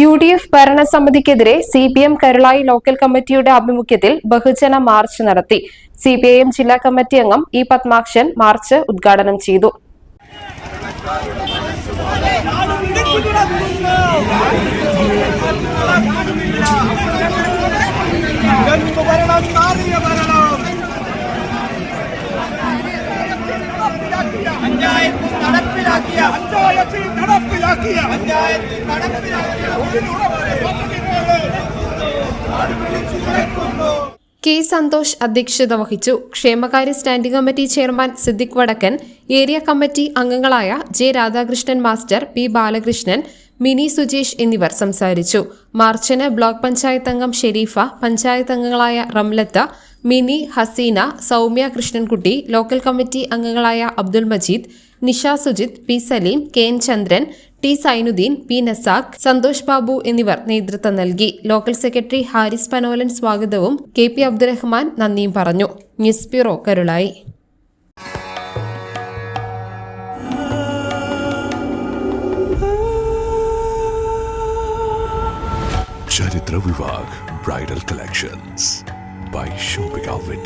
U D F ഭരണസമിതിക്കെതിരെ C P M Karulai local കമ്മിറ്റിയുടെ ആഭിമുഖ്യത്തിൽ ബഹുജന മാർച്ച് നടത്തി. സി പി ഐ എം ജില്ലാ കമ്മിറ്റി അംഗം ഇ പത്മാക്ഷൻ മാർച്ച് ഉദ്ഘാടനം ചെയ്തു. പഞ്ചായത്തിൽ നടപ്പിലാക്കിയ പഞ്ചായത്തിൽ നടപ്പിലാക്കിയ കെ സന്തോഷ് അധ്യക്ഷത വഹിച്ചു. ക്ഷേമകാര്യ standing committee chairman Siddique Vadakkan area committee അംഗങ്ങളായ J Radhakrishnan master P Balakrishnan Mini Sujesh എന്നിവർ സംസാരിച്ചു. മാർച്ചിന് ബ്ലോക്ക് പഞ്ചായത്ത് അംഗം ഷെരീഫ പഞ്ചായത്ത് അംഗങ്ങളായ റംലത്ത മിനി ഹസീന സൗമ്യ കൃഷ്ണൻകുട്ടി ലോക്കൽ കമ്മിറ്റി അംഗങ്ങളായ Abdul Majeed Nisha Sujith P Saleem K N Chandran T Sainuddin P Nasakh Santhosh Babu എന്നിവർ നേതൃത്വം നൽകി. ലോക്കൽ സെക്രട്ടറി ഹാരിസ് പനോലൻ സ്വാഗതവും കെ പി അബ്ദുറഹ്മാൻ നന്ദിയും പറഞ്ഞു. News bureau Karulai. Charithra Vibhag bridal collections. by Shobik Alvin